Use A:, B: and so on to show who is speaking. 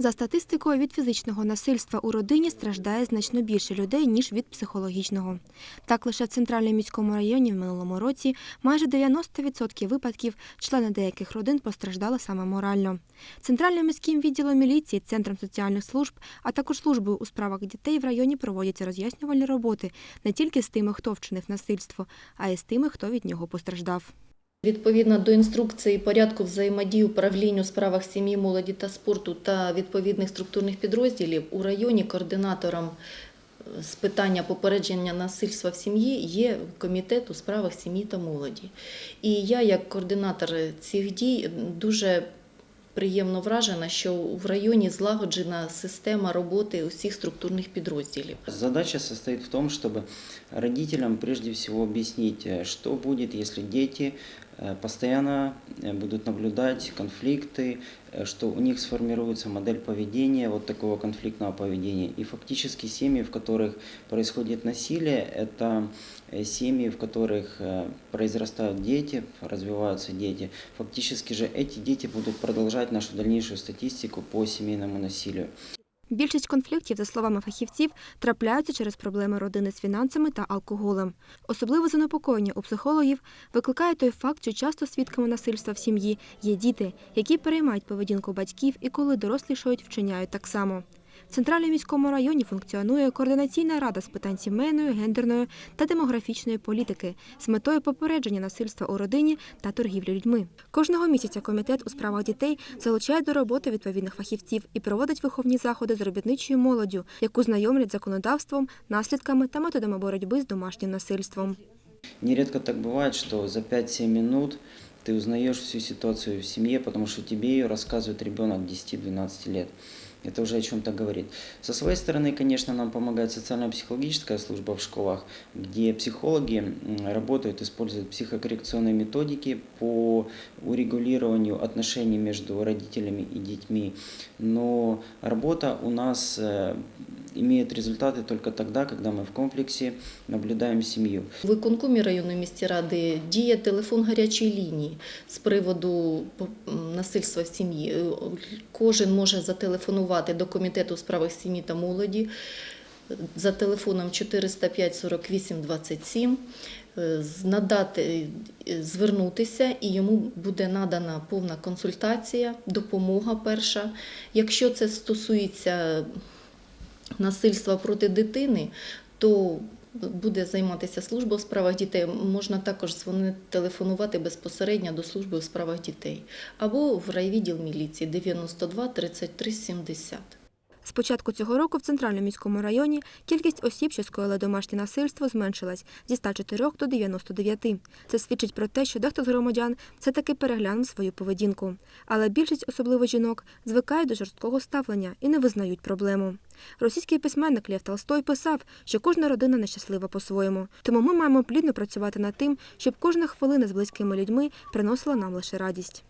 A: За статистикою, від фізичного насильства у родині страждає значно більше людей, ніж від психологічного. Так, лише в центральному міському районі в минулому році майже 90% випадків члени деяких родин постраждали саме морально. Центральним міським відділом міліції, центром соціальних служб, а також службою у справах дітей в районі проводяться роз'яснювальні роботи не тільки з тими, хто вчинив насильство, а й з тими, хто від нього постраждав.
B: Відповідно до інструкції порядку взаємодії управління у справах сім'ї, молоді та спорту та відповідних структурних підрозділів у районі координатором е, з питання попередження насильства в сім'ї є комітет у справах сім'ї та молоді. І я, як координатор цих дій, дуже приємно вражена, що в районі злагоджена система роботи усіх структурних підрозділів.
C: Задача состоит в том, чтобы родителям прежде всего объяснить, э, что будет, если дети э, постоянно э, будут наблюдать конфликты, э, что у них сформируется модель поведения, вот такого конфликтного поведения. И фактически семьи, в которых происходит насилие, это э, семьи, в которых э, произрастают дети, развиваются дети. Фактически же эти дети будут продолжать нашу дальнейшую статистику по семейному насилию.
A: Більшість конфліктів, за словами фахівців, трапляються через проблеми родини з фінансами та алкоголем. Особливе занепокоєння у психологів викликає той факт, що часто свідками насильства в сім'ї є діти, які переймають поведінку батьків і коли дорослішають, вчиняють так само. В центральному міському районі функціонує координаційна рада з питань сімейної, гендерної та демографічної політики з метою попередження насильства у родині та торгівлі людьми. Кожного місяця комітет у справах дітей залучає до роботи відповідних фахівців і проводить виховні заходи з робітничою молоддю, яку знайомлять з законодавством, наслідками та методами боротьби з домашнім насильством.
C: Нередко так бывает, что за 5-7 минут ты узнаешь всю ситуацию в семье, потому что тебе ее рассказывает ребенок 10-12 лет. Это уже о чем-то говорит. Со своей стороны, конечно, нам помогает социально-психологическая служба в школах, где психологи работают, используют психокоррекционные методики по урегулированию отношений между родителями и детьми. Но работа у нас э, имеет результаты только тогда, когда мы в комплексе наблюдаем семью.
B: У виконкомі районної міської ради діє телефон гарячої лінії з приводу насильства в сім'ї. Е, Кожен може зателефонувати до комітету у справах сім'ї та молоді за телефоном 405 48 27, е, надати, е, звернутися, і йому буде надана повна консультація, допомога перша. Якщо це стосується насильства проти дитини, то буде займатися служба у справах дітей. Можна також дзвонити, телефонувати безпосередньо до служби у справах дітей або в райвідділ міліції 92 33 70.
A: З початку цього року в центральному міському районі кількість осіб, що скоїли домашнє насильство, зменшилась зі 104 до 99. Це свідчить про те, що дехто з громадян все-таки переглянув свою поведінку. Але більшість, особливо жінок, звикають до жорсткого ставлення і не визнають проблему. Російський письменник Лев Толстой писав, що кожна родина нещаслива по-своєму. Тому ми маємо плідно працювати над тим, щоб кожна хвилина з близькими людьми приносила нам лише радість.